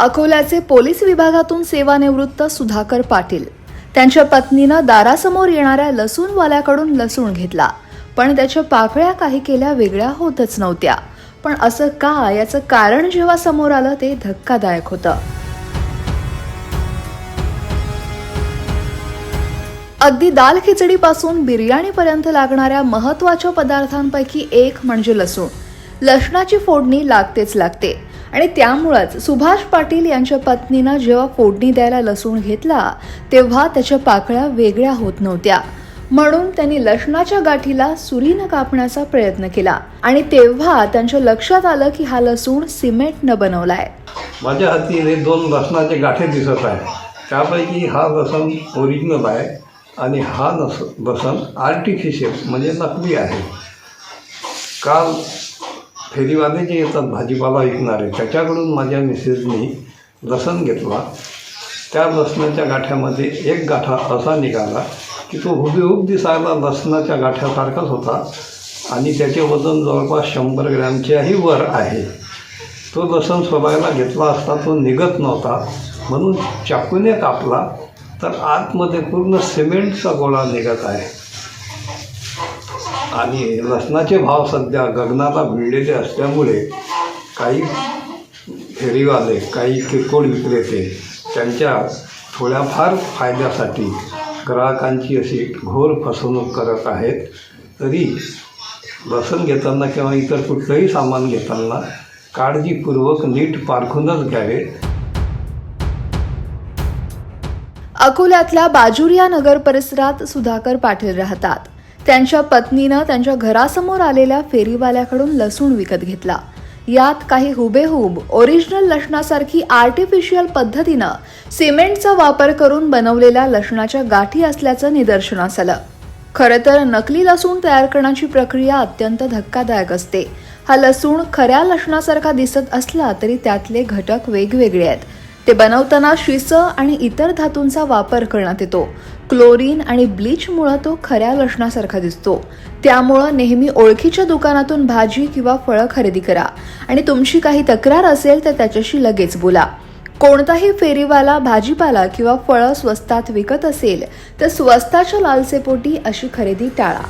अकोल्याचे पोलीस विभागातून सेवानिवृत्त सुधाकर पाटील. त्यांच्या पत्नीनं दारासमोर येणाऱ्या लसूणवाल्याकडून लसूण घेतला. पण त्याच्या पाकळ्या काही केल्या वेगळ्या होतच नव्हत्या. पण असं का याचं कारण जेव्हा समोर आलं ते धक्कादायक होतं. अगदी दाल खिचडीपासून बिर्याणीपर्यंत लागणाऱ्या महत्त्वाच्या पदार्थांपैकी एक म्हणजे लसूण. लसणाची फोडणी लागतेच लागते. आणि त्यामुळंच सुभाष पाटील यांच्या पत्नीनं जेव्हा फोडणी द्यायला लसूण घेतला तेव्हा त्याच्या पाकळ्या वेगळ्या होत नव्हत्या. म्हणून त्यांनी लसणाच्या गाठीला सुरीनं कापण्याचा प्रयत्न केला. आणि तेव्हा त्यांच्या लक्षात आलं की हा लसूण सिमेंटनं बनवलाय. माझ्या हाती हे दोन लसणाचे गाठे दिसत आहे त्यापैकी हा लसण ओरिजिनल आहे आणि हा लस लसण आर्टिफिशियल म्हणजे नकली आहे. काल फेरीवाले जे येतात भाजीपाला विकणारे. त्याच्याकडून माझ्या मिसेसनी लसण घेतला. त्या लसणाच्या गाठ्यामध्ये एक गाठा असा निघाला की तो हुबेहूब दिसायला लसणाच्या गाठ्यासारखाच होता आणि त्याचे वजन जवळपास शंभर ग्रॅमच्याही वर आहे. तो लसण सोलायला घेतला असता तो निघत नव्हता. म्हणून चाकूने कापला तर आतमध्ये पूर्ण सिमेंटचा गोळा निघत आहे. आणि लसणाचे भाव सध्या गगनाला भिडलेले असल्यामुळे काही फेरीवाले काही किरकोळ विक्रेते त्यांच्या थोड्याफार फायद्यासाठी ग्राहकांची अशी घोर फसवणूक करत आहेत. तरी लसण घेताना किंवा इतर कुठलंही सामान घेताना काळजीपूर्वक नीट पारखूनच घ्यावे. अकोल्यातल्या बाजुरिया नगर परिसरात सुधाकर पाटील राहतात. त्यांच्या पत्नीनं त्यांच्या घरासमोर आलेल्या फेरीवाल्याकडून लसूण विकत घेतला. यात काही हुबेहूब ओरिजिनल लसणासारखी आर्टिफिशियल पद्धतीनं सिमेंटचा वापर करून बनवलेल्या लसणाच्या गाठी असल्याचं निदर्शनास आलं. खरं तर नकली लसूण तयार करण्याची प्रक्रिया अत्यंत धक्कादायक असते. हा लसूण खऱ्या लसणासारखा दिसत असला तरी त्यातले घटक वेगवेगळे आहेत. ते बनवताना शिस आणि इतर धातूंचा वापर करण्यात येतो. क्लोरीन आणि ब्लीचमुळं तो खऱ्या लसणासारखा दिसतो. त्यामुळं नेहमी ओळखीच्या दुकानातून भाजी किंवा फळं खरेदी करा. आणि तुमची काही तक्रार असेल तर त्याच्याशी लगेच बोला. कोणताही फेरीवाला भाजीपाला किंवा फळं स्वस्तात विकत असेल तर स्वस्ताच्या लालसेपोटी अशी खरेदी टाळा.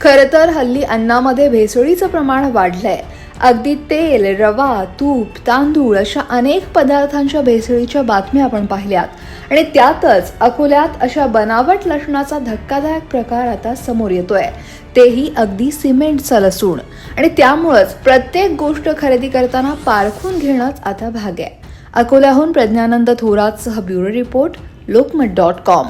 खरं तर हल्ली अन्नामध्ये भेसळीचं प्रमाण वाढलंय. अगदी तेल रवा तूप तांदूळ अशा अनेक पदार्थांच्या भेसळीच्या बातम्या आपण पाहिल्यात. आणि त्यातच अकोल्यात अशा बनावट लसणाचा धक्कादायक प्रकार आता समोर येतोय. तेही अगदी सिमेंटचा लसूण. आणि त्यामुळंच प्रत्येक गोष्ट खरेदी करताना पारखून घेणंच आता भाग आहे. अकोल्याहून Pragyanand थोरातसह bureau report Lokmat dot com.